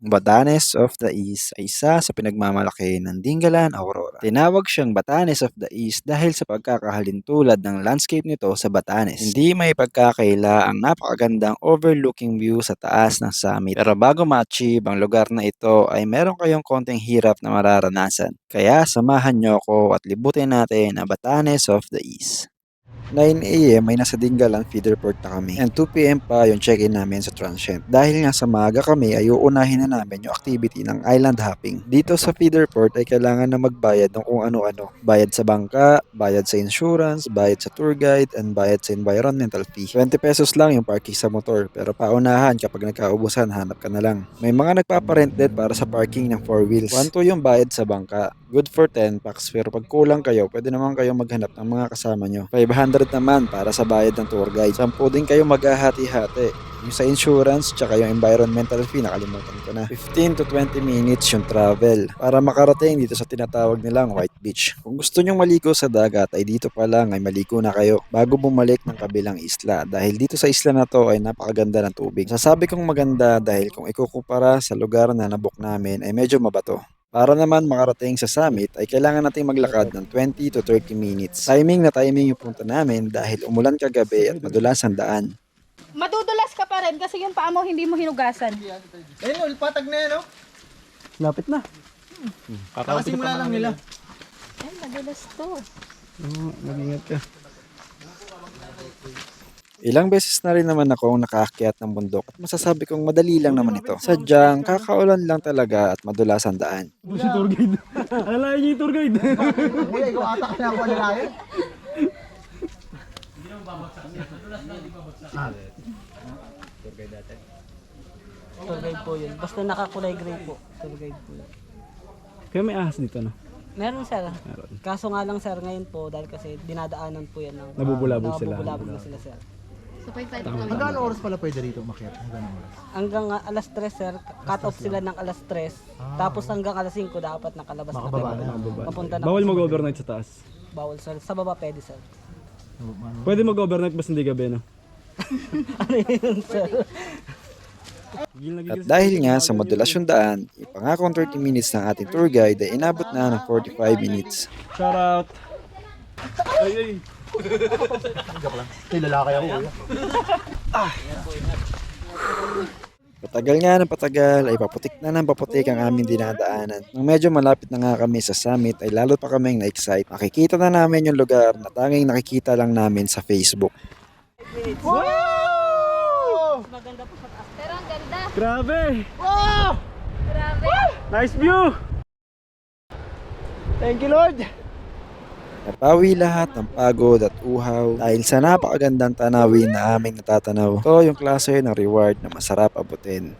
Batanes of the East ay isa sa pinagmamalaki ng Dingalan, Aurora. Tinawag siyang Batanes of the East dahil sa pagkakahalintulad ng landscape nito sa Batanes. Hindi may pagkakaila ang napakagandang overlooking view sa taas ng summit. Pero bago ma-achieve ang lugar na ito ay meron kayong konting hirap na mararanasan. Kaya samahan nyo ako at libutin natin ang Batanes of the East. 9am ay nasa Dingalan feeder port na kami. And 2pm pa yung check-in namin sa transient. Dahil nga sa maaga kami ay uunahin na namin yung activity ng island hopping. Dito sa feeder port ay kailangan na magbayad ng kung ano-ano. Bayad sa bangka, bayad sa insurance, bayad sa tour guide, and bayad sa environmental fee. 20 pesos lang yung parking sa motor pero paunahan kapag nagkaubusan hanap ka na lang. May mga nagpaparent din para sa parking ng 4 wheels. 1 to yung bayad sa bangka. Good for 10 packs pero pag kulang kayo, pwede naman kayo maghanap ng mga kasama nyo. 500 naman para sa bayad ng tour guide. 10 din kayo maghahati-hati. Yung sa insurance, tsaka yung environmental fee, nakalimutan ko na. 15 to 20 minutes yung travel para makarating dito sa tinatawag nilang White Beach. Kung gusto nyong maligo sa dagat, ay dito pa lang ay maligo na kayo bago bumalik ng kabilang isla. Dahil dito sa isla na to ay napakaganda ng tubig. Sasabi kong maganda dahil kung ikukumpara sa lugar na nabook namin ay medyo mabato. Para naman makarating sa summit ay kailangan nating maglakad ng 20 to 30 minutes. Timing na timing yung punta namin dahil umulan kagabi at madulas ang daan. Madudulas ka pa rin kasi yung paa mo hindi mo hinugasan. Ayun, ulpatag na yan, oh. Lapit na. Kakasimula lang nila. Ay, madulas to. Oo, mag-ingat ka. Ilang beses na rin naman akong nakaakyat ng bundok at masasabi kong madali lang naman ito. Sadyang kakaulan lang talaga at madulas ang daan. Si tour guide. Alala niyo yung tour guide. Kuya, ikaw ata kaya ako nalayan. Tour guide po yun. Basta nakakulay gray po. Tour guide po yun. Kaya may ahas dito, no? Meron sir. Kaso nga lang sir ngayon po dahil kasi dinadaanan po yan ng Nabubulabog sila. Nabubulabog na sila sir. So, pwede tayo Hanggang anong oras pala pwede rito umakyat? Hanggang anong oras? Hanggang ah, alas 3 sir, cut off sila ng alas 3. Tapos hanggang alas 5 dapat nakalabas na Makababa kayo. na. Papunta na. Bawal mag-overnight sa taas. Bawal sir. Sa baba pwede sir. Pwede mag-overnight basta hindi gabi, no? ano yun sir? Gigil na At gigil. dahil nga sa madulas yung daan, ipangakong 30 minutes ng ating tour guide ay inabot na ng 45 minutes. Shout out. Ay, ay. Ay, lalaki ako, kuya. Patagal nga ng patagal ay paputik na ng paputik ang aming dinadaanan. Nung medyo malapit na nga kami sa summit ay lalo pa kaming na-excite. Makikita na namin yung lugar na tanging nakikita lang namin sa Facebook. Maganda po sa taas. Pero ang ganda. Grabe! Grabe. Nice view! Thank you, Lord. Napawi lahat ng pagod at uhaw dahil sa napakagandang tanawin na aming natatanaw. Ito yung klase ng reward na masarap abutin.